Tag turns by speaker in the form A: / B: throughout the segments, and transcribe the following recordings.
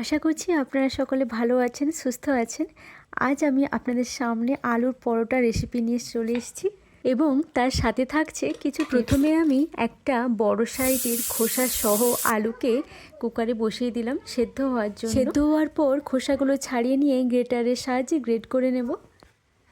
A: আশা করছি আপনারা সকলে ভালো আছেন, সুস্থ আছেন। আজ আমি আপনাদের সামনে আলুর পরোটা রেসিপি নিয়ে চলে এসেছি এবং তার সাথে থাকছে কিছু প্রথমে আমি একটা বড় সাইজের খোসা সহ আলুকে কুকারে বসিয়ে দিলাম, সেদ্ধ হওয়ার জন্য। সেদ্ধ হওয়ার পর খোসাগুলো ছাড়িয়ে নিয়ে গ্রেটারের সাহায্যে গ্রেট করে নেব।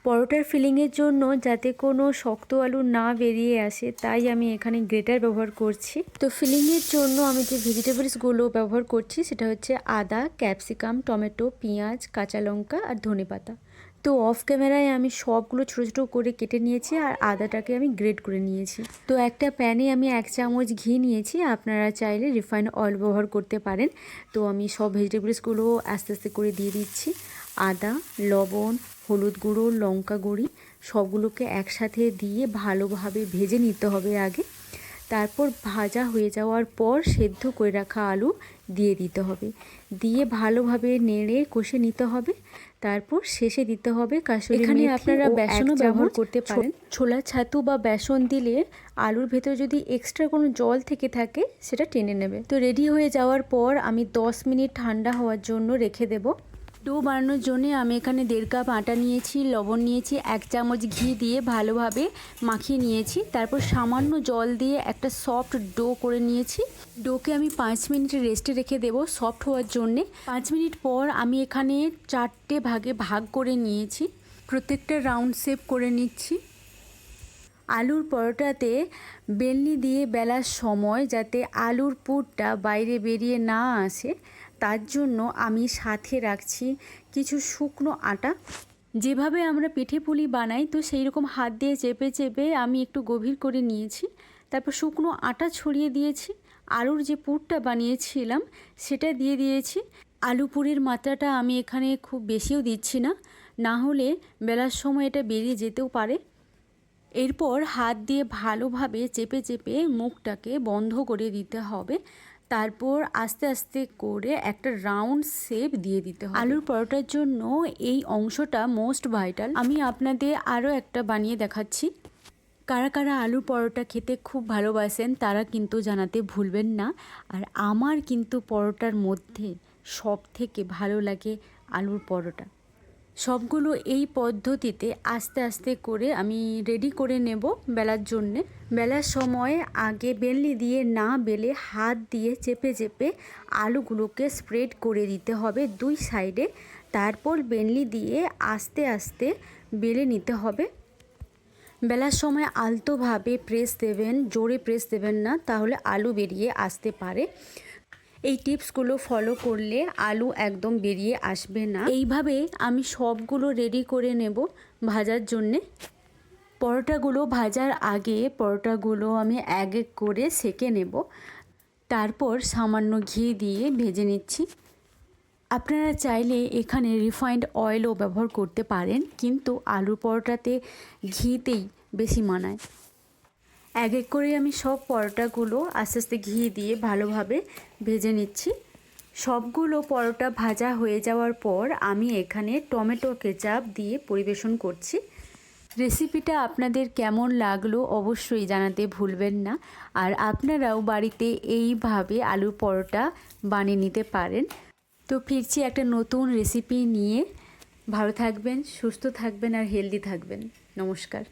A: পরোটার ফিলিংয়ের জন্য যাতে কোনো শক্ত আলু না বেরিয়ে আসে, তাই আমি এখানে গ্রেটার ব্যবহার করছি। তো ফিলিংয়ের জন্য আমি যে ভেজিটেবলসগুলো ব্যবহার করছি, সেটা হচ্ছে আদা ক্যাপসিকাম টমেটো, পেঁয়াজ, কাঁচা লঙ্কা আর ধনেপাতা তো অফ ক্যামেরায় আমি সবগুলো ছোটো ছোটো করে কেটে নিয়েছি আর আদাটাকে আমি গ্রেড করে নিয়েছি। তো একটা প্যানে আমি এক চামচ ঘি নিয়েছি, আপনারা চাইলে রিফাইন্ড অয়েল ব্যবহার করতে পারেন। তো আমি সব ভেজিটেবলসগুলো আস্তে আস্তে করে দিয়ে দিচ্ছি। আদা লবণ হলুদ গুঁড়ো লঙ্কা গুঁড়ি সবগুলোকে একসাথে দিয়ে ভালোভাবে ভেজে নিতে হবে আগে। তারপর ভাজা হয়ে যাওয়ার পর সেদ্ধ করে রাখা আলু দিয়ে দিতে হবে। দিয়ে ভালোভাবে নেড়ে কষে নিতে হবে। তারপর শেষে দিতে হবে কাসুরি এখানে আপনারা বেসনও ব্যবহার করতে পারেন। ছোলা ছাতু বা বেসন দিলে আলুর ভেতরে যদি এক্সট্রা কোনো জল থেকে থাকে সেটা টেনে নেবে। তো রেডি হয়ে যাওয়ার পর আমি দশ মিনিট ঠান্ডা হওয়ার জন্য রেখে দেবো। ডো বানানোর জন্য আমি এখানে দেড় কাপ আটা নিয়েছি, লবণ নিয়েছি, এক চামচ ঘি দিয়ে ভালোভাবে মাখিয়ে নিয়েছি। তারপর সামান্য জল দিয়ে একটা সফট ডো করে নিয়েছি। ডোকে আমি পাঁচ মিনিট রেস্টে রেখে দেবো সফট হওয়ার জন্যে। পাঁচ মিনিট পর আমি এখানে চারটে ভাগে ভাগ করে নিয়েছি। প্রত্যেকটা রাউন্ড শেপ করে নিচ্ছি। আলুর পরোটাতে বেলনি দিয়ে বেলার সময় যাতে আলুর পুরটা বাইরে বেরিয়ে না আসে, তার জন্য আমি সাথে রাখছি কিছু শুকনো আটা। যেভাবে আমরা পিঠে পুলি বানাই, তো সেই রকম হাত দিয়ে চেপে চেপে আমি একটু গভীর করে নিয়েছি। তারপর শুকনো আটা ছড়িয়ে দিয়েছি। আলুর যে পুরটা বানিয়েছিলাম, সেটা দিয়ে দিয়েছি। আলু পুরের মাত্রাটা আমি এখানে খুব বেশিও দিচ্ছি না। না হলে বেলার সময় এটা বেরিয়ে যেতেও পারে। এরপর হাত দিয়ে ভালোভাবে চেপে চেপে মুখটাকে বন্ধ করে দিতে হবে। তারপর আস্তে আস্তে করে একটা রাউন্ড শেপ দিয়ে দিতে হবে। আলুর পরোটার জন্য এই অংশটা মোস্ট ভাইটাল। আমি আপনাদের আরও একটা বানিয়ে দেখাচ্ছি। কারা কারা আলুর পরোটা খেতে খুব ভালোবাসেন তারা কিন্তু জানাতে ভুলবেন না। আর আমার কিন্তু পরোটার মধ্যে সব থেকে ভালো লাগে আলুর পরোটা। সবগুলো এই পদ্ধতিতে আস্তে আস্তে করে আমি রেডি করে নেব বেলার জন্যে। বেলার সময় আগে বেলনি দিয়ে না বেলে হাত দিয়ে চেপে চেপে আলুগুলোকে স্প্রেড করে দিতে হবে দুই সাইডে তারপর বেলনি দিয়ে আস্তে আস্তে বেলে নিতে হবে। বেলার সময় আলতোভাবে প্রেস দেবেন, জোরে প্রেস দেবেন না, তাহলে আলু বেরিয়ে আসতে পারে। এই টিপসগুলো ফলো করলে আলু একদম বেরিয়ে আসবে না। এইভাবে আমি সবগুলো রেডি করে নেব ভাজার জন্যে। পরোটাগুলো ভাজার আগে পরোটাগুলো আমি এক এক করে সেকে নেব। তারপর সামান্য ঘি দিয়ে ভেজে নিচ্ছি। আপনারা চাইলে এখানে রিফাইন্ড অয়েলও ব্যবহার করতে পারেন, কিন্তু আলু পরোটাতে ঘিতেই বেশি মানায়। এক এক করে আমি সব পরোটাগুলো আস্তে আস্তে ঘি দিয়ে ভালোভাবে ভেজে নিচ্ছি। সবগুলো পরোটা ভাজা হয়ে যাওয়ার পর আমি এখানে টমেটো কেচাপ দিয়ে পরিবেশন করছি। রেসিপিটা আপনাদের কেমন লাগল অবশ্যই জানাতে ভুলবেন না। আর আপনারাও বাড়িতে এইভাবে আলু পরোটা বানিয়ে নিতে পারেন। তো ফিরছি একটা নতুন রেসিপি নিয়ে। ভালো থাকবেন, সুস্থ থাকবেন আর হেলদি থাকবেন। নমস্কার।